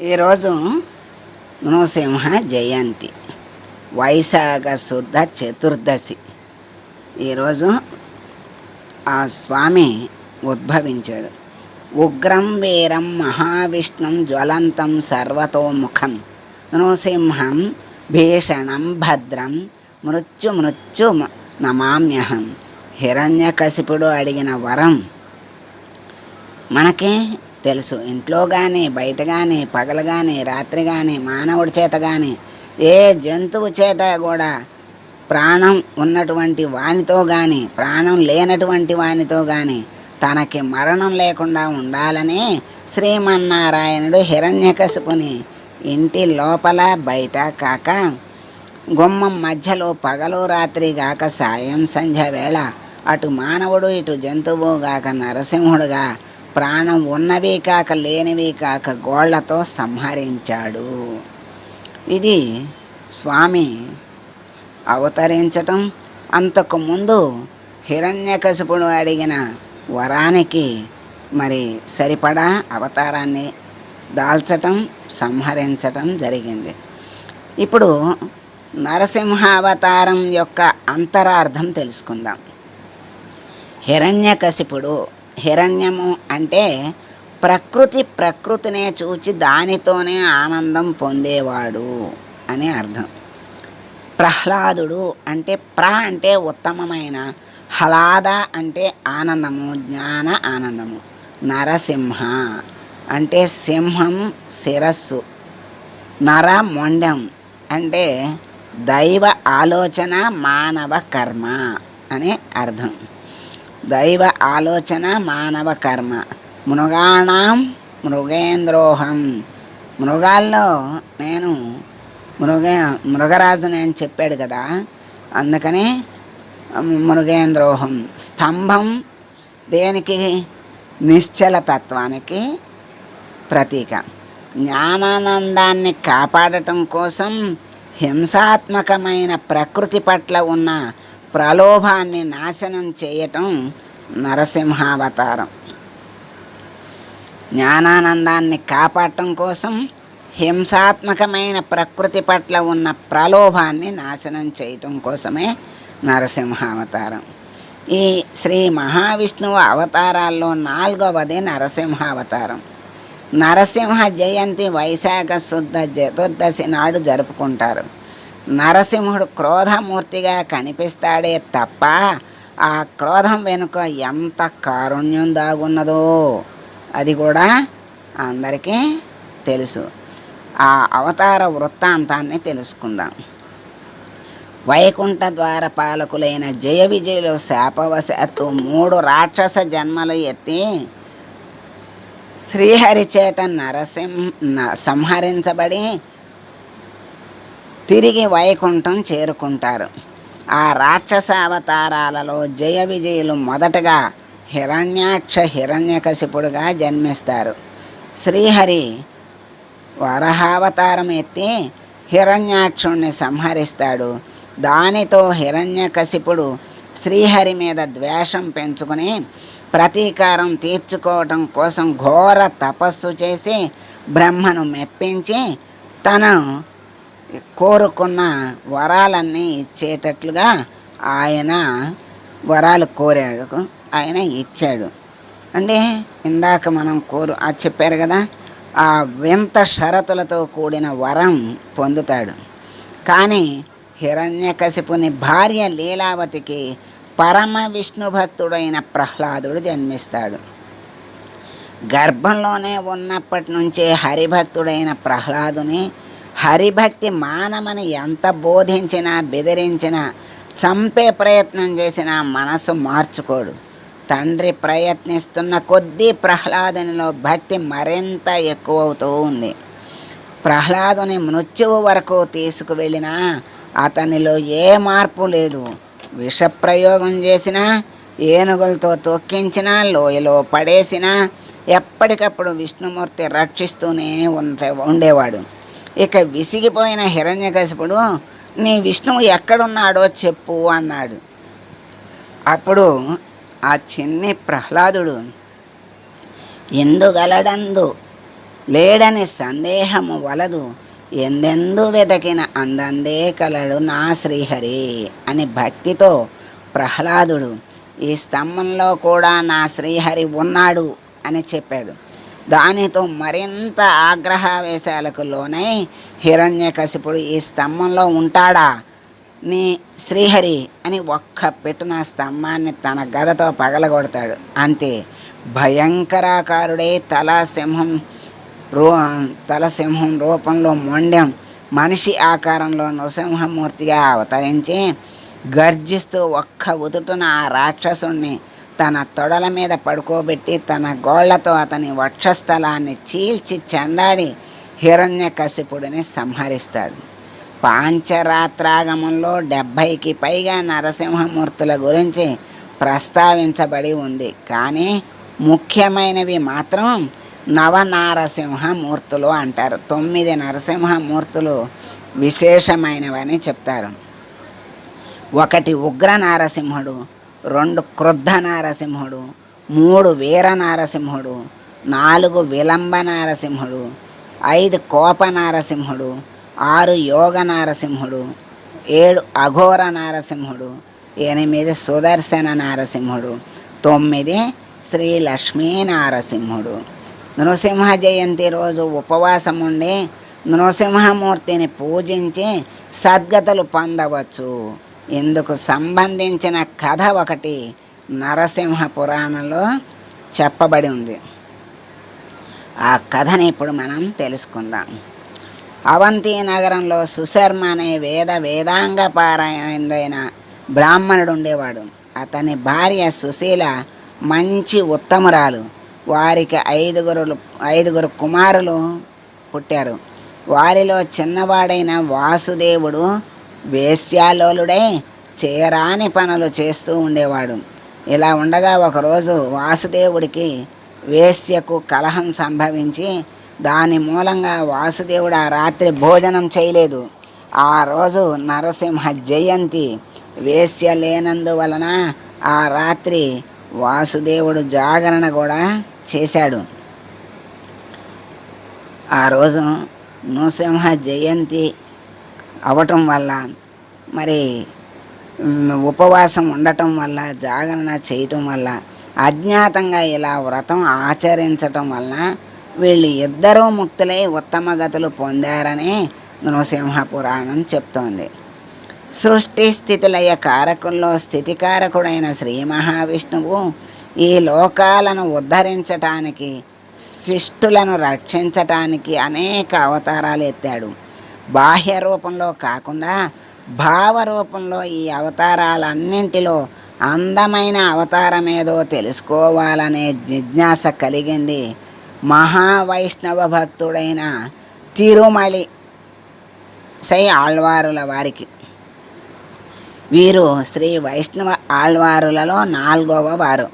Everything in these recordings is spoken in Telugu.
ఈరోజు నృసింహ జయంతి వైశాఖ శుద్ధ చతుర్దశి. ఈరోజు ఆ స్వామి ఉద్భవించాడు. ఉగ్రం వీరం మహావిష్ణుం జ్వలంతం సర్వతోముఖం. నృసింహం భీషణం భద్రం మృత్యు మృత్యు నమామ్యహం. హిరణ్యకశిపుడు అడిగిన వరం మనకి తెలుసు. ఇంట్లో కానీ బయట కానీ పగలు కానీ రాత్రి కానీ మానవుడి చేత కానీ ఏ జంతువు చేత కూడా ప్రాణం ఉన్నటువంటి వానితో కానీ ప్రాణం లేనటువంటి వానితో కానీ తనకి మరణం లేకుండా ఉండాలని శ్రీమన్నారాయణుడు హిరణ్యకశుపుని ఇంటి లోపల బయట కాక గుమ్మం మధ్యలో పగలు రాత్రి గాక సాయం సంధ్య వేళ అటు మానవుడు ఇటు జంతువు గాక నరసింహుడుగా ప్రాణం ఉన్నవి కాక లేనివి కాక గోళ్ళతో సంహరించాడు. ఇది స్వామి అవతరించటం అంతకు ముందు హిరణ్యకశిపుడు అడిగిన వరానికి మరి సరిపడా అవతారాన్ని దాల్చటం సంహరించటం జరిగింది. ఇప్పుడు నరసింహ అవతారం యొక్క అంతరార్థం తెలుసుకుందాం. హిరణ్యకశిపుడు హిరణ్యము అంటే ప్రకృతి ప్రకృతినే చూచి దానితోనే ఆనందం పొందేవాడు అని అర్థం. ప్రహ్లాదుడు అంటే ప్ర అంటే ఉత్తమమైన హలాద అంటే ఆనందము జ్ఞాన ఆనందము. నరసింహ అంటే సింహం శిరస్సు. నర మొండం అంటే దైవ ఆలోచన మానవ కర్మ అని అర్థం. దైవ ఆలోచన మానవ కర్మ. మృగాణం మృగేంద్రోహం. మృగాల్లో నేను మృగ మృగరాజు నేను చెప్పాడు కదా అందుకని మృగేంద్రోహం. స్తంభం దేనికి? నిశ్చలతత్వానికి ప్రతీక. జ్ఞానానందాన్ని కాపాడటం కోసం హింసాత్మకమైన ప్రకృతి పట్ల ఉన్న ప్రలోభాన్ని నాశనం చేయటం నరసింహావతారం. జ్ఞానానందాన్ని కాపాడటం కోసం హింసాత్మకమైన ప్రకృతి పట్ల ఉన్న ప్రలోభాన్ని నాశనం చేయటం కోసమే నరసింహావతారం. ఈ శ్రీ మహావిష్ణువు అవతారాల్లో నాలుగవది నరసింహావతారం. నరసింహ జయంతి వైశాఖ శుద్ధ చతుర్దశి నాడు జరుపుకుంటారు. నరసింహుడు క్రోధమూర్తిగా కనిపిస్తాడే తప్ప ఆ క్రోధం వెనుక ఎంత కారుణ్యం దాగున్నదో అది కూడా అందరికీ తెలుసు. ఆ అవతార వృత్తాంతాన్ని తెలుసుకుందాం. వైకుంఠ ద్వార పాలకులైన జయ విజయులు శాపవశాత్తు మూడు రాక్షస జన్మలు ఎత్తి శ్రీహరి చేత నరసింహ సంహరించబడి తిరిగి వైకుంఠం చేరుకుంటారు. ఆ రాక్షస అవతారాలలో జయ విజయులు మొదటగా హిరణ్యాక్ష హిరణ్యకశిపుడుగా జన్మిస్తారు. శ్రీహరి వరహావతారం ఎత్తి హిరణ్యాక్షుణ్ణి సంహరిస్తాడు. దానితో హిరణ్యకశిపుడు శ్రీహరి మీద ద్వేషం పెంచుకుని ప్రతీకారం తీర్చుకోవటం కోసం ఘోర తపస్సు చేసి బ్రహ్మను మెప్పించి తను కోరుకున్న వరాలన్నీ ఇచ్చేటట్లుగా ఆయన వరాలు కోరాడు. ఆయన ఇచ్చాడు. అంటే ఇందాక మనం కోరు ఆ చెప్పారు కదా ఆ వింత షరతులతో కూడిన వరం పొందుతాడు. కానీ హిరణ్యకశిపుని భార్య లీలావతికి పరమ విష్ణు భక్తుడైన ప్రహ్లాదుడు జన్మిస్తాడు. గర్భంలోనే ఉన్నప్పటి నుంచే హరిభక్తుడైన ప్రహ్లాదుని హరిభక్తి మానమని ఎంత బోధించినా బెదిరించినా చంపే ప్రయత్నం చేసినా మనసు మార్చుకోడు. తండ్రి ప్రయత్నిస్తున్న కొద్దీ ప్రహ్లాదునిలో భక్తి మరింత ఎక్కువవుతూ ఉంది. ప్రహ్లాదుని మృత్యువు వరకు తీసుకువెళ్ళినా అతనిలో ఏ మార్పు లేదు. విషప్రయోగం చేసినా ఏనుగులతో తొక్కించినా లోయలో పడేసినా ఎప్పటికప్పుడు విష్ణుమూర్తి రక్షిస్తూనే ఉండే ఉండేవాడు. ఇక విసిగిపోయిన హిరణ్యకశిపుడు నీ విష్ణువు ఎక్కడున్నాడో చెప్పు అన్నాడు. అప్పుడు ఆ చిన్ని ప్రహ్లాదుడు ఎందుగలడందు? లేడని సందేహము వలదు. ఎందెందు వెతకిన అందందే కలడు నా శ్రీహరి అని భక్తితో ప్రహ్లాదుడు ఈ స్తంభంలో కూడా నా శ్రీహరి ఉన్నాడు అని చెప్పాడు. దానితో మరింత ఆగ్రహావేశాలకు లోనై హిరణ్యకశిపుడు ఈ స్తంభంలో ఉంటాడా? నీ శ్రీహరి అని ఒక్క పెట్టున స్తంభాన్ని తన గదతో పగలగొడతాడు. అంతే. భయంకరాకారుడై తల సింహం రూ తల సింహం రూపంలో మొండెం. మనిషి ఆకారంలో నృసింహమూర్తిగా అవతరించి గర్జిస్తూ ఒక్క ఉదుటున ఆ రాక్షసుణ్ణి తన తొడల మీద పడుకోబెట్టి తన గోళ్ళతో అతని వక్షస్థలాన్ని చీల్చి చెండాడి హిరణ్యకశిపుడిని సంహరిస్తాడు. పాంచరాత్రాగమంలో డెబ్భైకి పైగా నరసింహమూర్తుల గురించి ప్రస్తావించబడి ఉంది. కానీ ముఖ్యమైనవి మాత్రం నవనారసింహమూర్తులు అంటారు. తొమ్మిది నరసింహమూర్తులు విశేషమైనవని చెప్తారు. ఒకటి ఉగ్ర నారసింహుడు రెండు క్రుద్ధ నారసింహుడు మూడు వీర నారసింహుడు నాలుగు విలంబ నారసింహుడు ఐదు కోప నారసింహుడు ఆరు యోగ నారసింహుడు ఏడు అఘోర నారసింహుడు ఎనిమిది సుదర్శన నారసింహుడు తొమ్మిది శ్రీ లక్ష్మీ నారసింహుడు. నృసింహ జయంతి రోజు ఉపవాసం ఉండి నృసింహమూర్తిని పూజించి సద్గతులు పొందవచ్చు. ఇందుకు సంబంధించిన కథ ఒకటి నరసింహ పురాణంలో చెప్పబడి ఉంది. ఆ కథని ఇప్పుడు మనం తెలుసుకుందాం. అవంతి నగరంలో సుశర్మ అనే వేద వేదాంగ పారాయణుడైన బ్రాహ్మణుడు ఉండేవాడు. అతని భార్య సుశీల మంచి ఉత్తమురాలు. వారికి ఐదుగురు ఐదుగురు కుమారులు పుట్టారు. వారిలో చిన్నవాడైన వాసుదేవుడు వేశ్యాలోలుడై చేరాని పనులు చేస్తూ ఉండేవాడు. ఇలా ఉండగా ఒకరోజు వాసుదేవుడికి వేశ్యకు కలహం సంభవించి దాని మూలంగా వాసుదేవుడు ఆ రాత్రి భోజనం చేయలేదు. ఆ రోజు నరసింహ జయంతి. వేశ్య లేనందువలన ఆ రాత్రి వాసుదేవుడు జాగరణ కూడా చేశాడు. ఆ రోజు నృసింహ జయంతి అవటం వల్ల మరి ఉపవాసం ఉండటం వల్ల జాగరణ చేయటం వల్ల అజ్ఞాతంగా ఇలా వ్రతం ఆచరించటం వలన వీళ్ళు ఇద్దరూ ముక్తులై ఉత్తమ గతులు పొందారని నృసింహ పురాణం చెప్తోంది. సృష్టి స్థితిలయ కారకుల్లో స్థితికారకుడైన శ్రీ మహావిష్ణువు ఈ లోకాలను ఉద్ధరించటానికి శిష్టులను రక్షించటానికి అనేక అవతారాలు ఎత్తాడు. బాహ్య రూపంలో కాకుండా భావ రూపంలో ఈ అవతారాలన్నింటిలో అందమైన అవతారం ఏదో తెలుసుకోవాలనే జిజ్ఞాస కలిగింది మహావైష్ణవ భక్తుడైన తిరుమలి సై ఆళ్వారుల వారికి. వీరు శ్రీ వైష్ణవ ఆళ్వారులలో నాలుగవ వారు.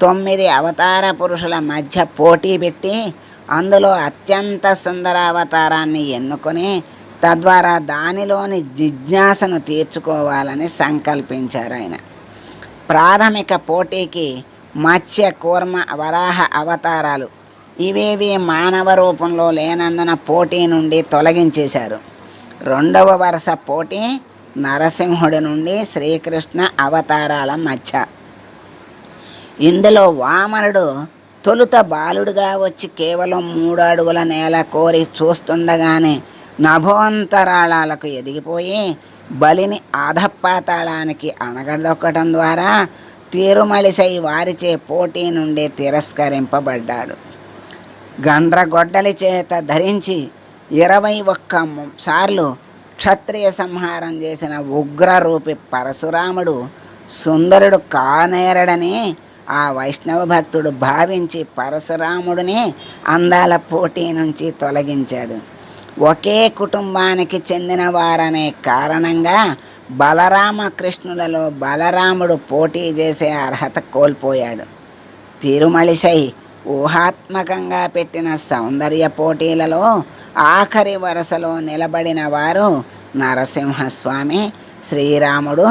తొమ్మిది అవతార పురుషుల మధ్య పోటీ పెట్టి అందులో అత్యంత సుందర అవతారాన్ని ఎన్నుకొని తద్వారా దానిలోని జిజ్ఞాసను తీర్చుకోవాలని సంకల్పించారు ఆయన. ప్రాథమిక పోటీకి మత్స్య కూర్మ వరాహ అవతారాలు ఇవేవి మానవ రూపంలో లేనందున పోటీ నుండి తొలగించేశారు. రెండవ వరుస పోటీ నరసింహుడి నుండి శ్రీకృష్ణ అవతారాల మధ్య. ఇందులో వామనుడు తొలుత బాలుడుగా వచ్చి కేవలం మూడు అడుగుల నేల కోరి చూస్తుండగానే నభోంతరాళాలకు ఎదిగిపోయి బలిని ఆధపాతాళానికి అణగదొక్కడం ద్వారా తిరుమలిసై వారిచే పోటీ నుండి తిరస్కరింపబడ్డాడు. గండ్రగొడ్డలి చేత ధరించి ఇరవై ఒక్క సార్లు క్షత్రియ సంహారం చేసిన ఉగ్రరూపి పరశురాముడు సుందరుడు కానేరడని ఆ వైష్ణవ భక్తుడు భావించి పరశురాముడిని అందాల పోటీ నుంచి తొలగించాడు. ఒకే కుటుంబానికి చెందిన వారనే కారణంగా బలరామకృష్ణులలో బలరాముడు పోటీ చేసే అర్హత కోల్పోయాడు. తిరుమలిసై ఊహాత్మకంగా పెట్టిన సౌందర్య పోటీలలో ఆఖరి వరుసలో నిలబడిన వారు నరసింహస్వామి శ్రీరాముడు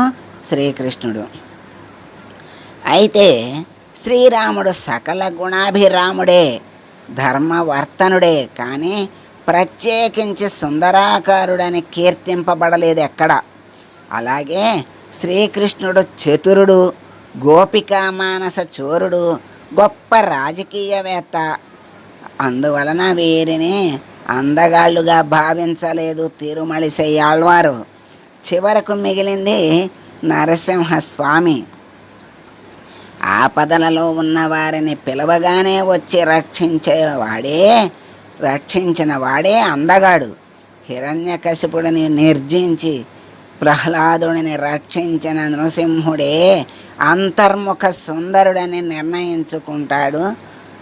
శ్రీకృష్ణుడు. అయితే శ్రీరాముడు సకల గుణాభిరాముడే ధర్మవర్తనుడే కానీ ప్రత్యేకించి సుందరాకారుడని కీర్తింపబడలేదు ఎక్కడ. అలాగే శ్రీకృష్ణుడు చతురుడు గోపికామానస చోరుడు గొప్ప రాజకీయవేత్త. అందువలన వీరిని అందగాళ్ళుగా భావించలేదు తిరుమలిసయ్యాళ్వారు చివరకు మిగిలింది నరసింహస్వామి. ఆపదలలో ఉన్న వారిని పిలవగానే వచ్చి రక్షించేవాడే రక్షించిన వాడే అందగాడు. హిరణ్యకశిపుడిని నిర్జించి ప్రహ్లాదుడిని రక్షించిన నృసింహుడే అంతర్ముఖ సుందరుడని నిర్ణయించుకుంటాడు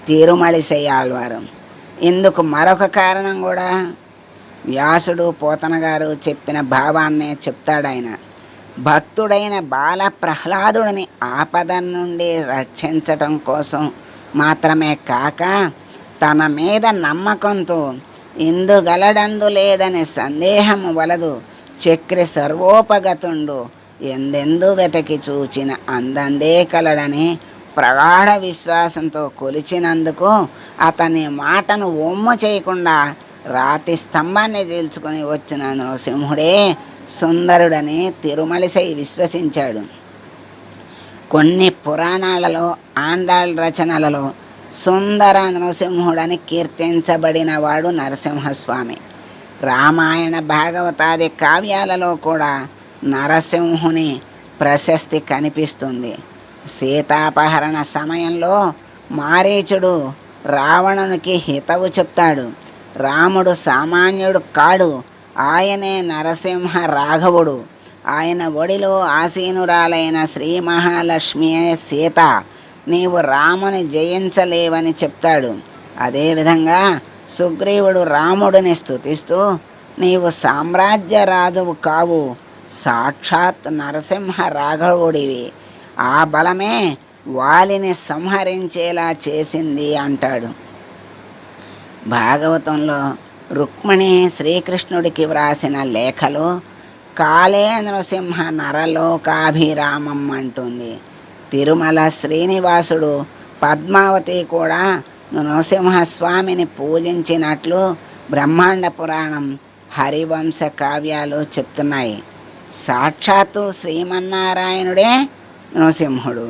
తిరుమలిసయ్యాళ్వారు ఇందుకు మరొక కారణం కూడా వ్యాసుడు పోతన గారు చెప్పిన భావాన్నే చెప్తాడు ఆయన. భక్తుడైన బాల ప్రహ్లాదుడిని ఆపద నుండి రక్షించటం కోసం మాత్రమే కాక తన మీద నమ్మకంతో ఇందుగలడందు లేదని సందేహము వలదు. చక్రి సర్వోపగతుండు. ఎందెందు వెతకి చూచిన అందందే కలడని ప్రగాఢ విశ్వాసంతో కొలిచినందుకు అతని మాటను ఒమ్ము చేయకుండా రాతి స్తంభాన్ని తీల్చుకొని వచ్చిన నృసింహుడే సుందరుడని తిరుమలిసై విశ్వసించాడు. కొన్ని పురాణాలలో ఆండాళ్ రచనలలో సుందర నృసింహుడని కీర్తించబడినవాడు నరసింహస్వామి. రామాయణ భాగవతాది కావ్యాలలో కూడా నరసింహుని ప్రశస్తి కనిపిస్తుంది. సీతాపహరణ సమయంలో మారీచుడు రావణునికి హితవు చెప్తాడు. రాముడు సామాన్యుడు కాడు. ఆయనే నరసింహ రాఘవుడు. ఆయన ఒడిలో ఆసీనురాలైన శ్రీ మహాలక్ష్మియే సీత. నీవు రాముని జయించలేవని చెప్తాడు. అదేవిధంగా సుగ్రీవుడు రాముడిని స్తుతిస్తూ నీవు సామ్రాజ్య రాజువు కావు సాక్షాత్ నరసింహ రాఘవుడివి ఆ బలమే వాలిని సంహరించేలా చేసింది అంటాడు. భాగవతంలో రుక్మిణి శ్రీకృష్ణుడికి వ్రాసిన లేఖలో కాళే నృసింహ నరలోకాభిరామం అంటుంది. తిరుమల శ్రీనివాసుడు పద్మావతి కూడా నృసింహస్వామిని పూజించినట్లు బ్రహ్మాండ పురాణం హరివంశ కావ్యాలు చెప్తున్నాయి. సాక్షాత్తు శ్రీమన్నారాయణుడే నృసింహుడు.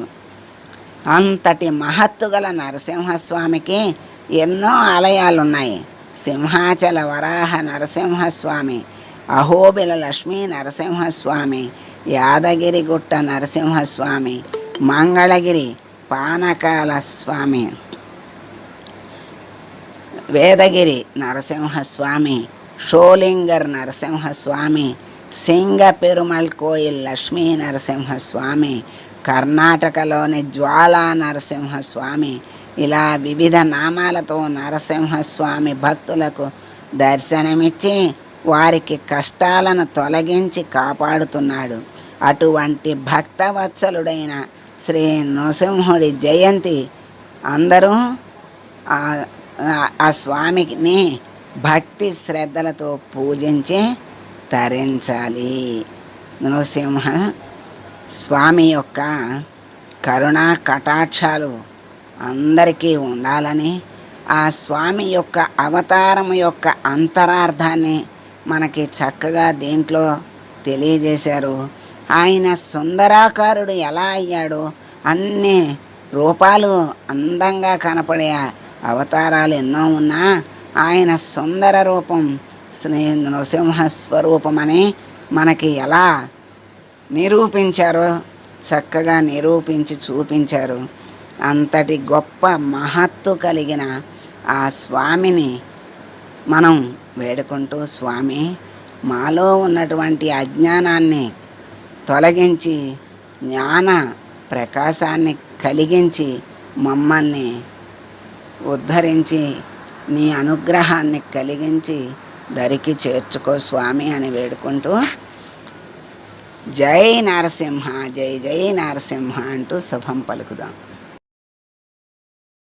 అంతటి మహత్తు గల నరసింహస్వామికి ఎన్నో ఆలయాలున్నాయి. సింహాచల వరాహ నరసింహస్వామి అహోబిల లక్ష్మీ నరసింహస్వామి యాదగిరిగుట్ట నరసింహస్వామి మంగళగిరి పానకాల స్వామి వేదగిరి నరసింహస్వామి షోలింగర్ నరసింహస్వామి సింగ పెరుమల్ కోయిల్ లక్ష్మీ నరసింహస్వామి కర్ణాటకలోని జ్వాలా నరసింహస్వామి ఇలా వివిధ నామాలతో నరసింహస్వామి భక్తులకు దర్శనమిచ్చి వారికి కష్టాలను తొలగించి కాపాడుతున్నాడు. అటువంటి భక్తవత్సలుడైన శ్రీ నృసింహుడి జయంతి అందరూ ఆ- స్వామిని భక్తి శ్రద్ధలతో పూజించి తరించాలి. నృసింహ స్వామి యొక్క కరుణా కటాక్షాలు అందరికీ ఉండాలని ఆ స్వామి యొక్క అవతారం యొక్క అంతరార్థాన్ని మనకి చక్కగా దీంట్లో తెలియజేశారు. ఆయన సుందరాకారుడు ఎలా అయ్యాడో అన్ని రూపాలు అందంగా కనపడే అవతారాలు ఎన్నో ఉన్నా ఆయన సుందర రూపం శ్రీ నృసింహ స్వరూపమని మనకి ఎలా నిరూపించారో చక్కగా నిరూపించి చూపించారు. అంతటి గొప్ప మహత్తు కలిగిన ఆ స్వామిని మనం వేడుకుంటూ స్వామి మాలో ఉన్నటువంటి అజ్ఞానాన్ని తొలగించి జ్ఞాన ప్రకాశాన్ని కలిగించి మమ్మల్ని ఉద్ధరించి నీ అనుగ్రహాన్ని కలిగించి దరికి చేర్చుకో స్వామి అని వేడుకుంటూ జై నరసింహ జై జై నరసింహ అంటూ శుభం పలుకుదాం.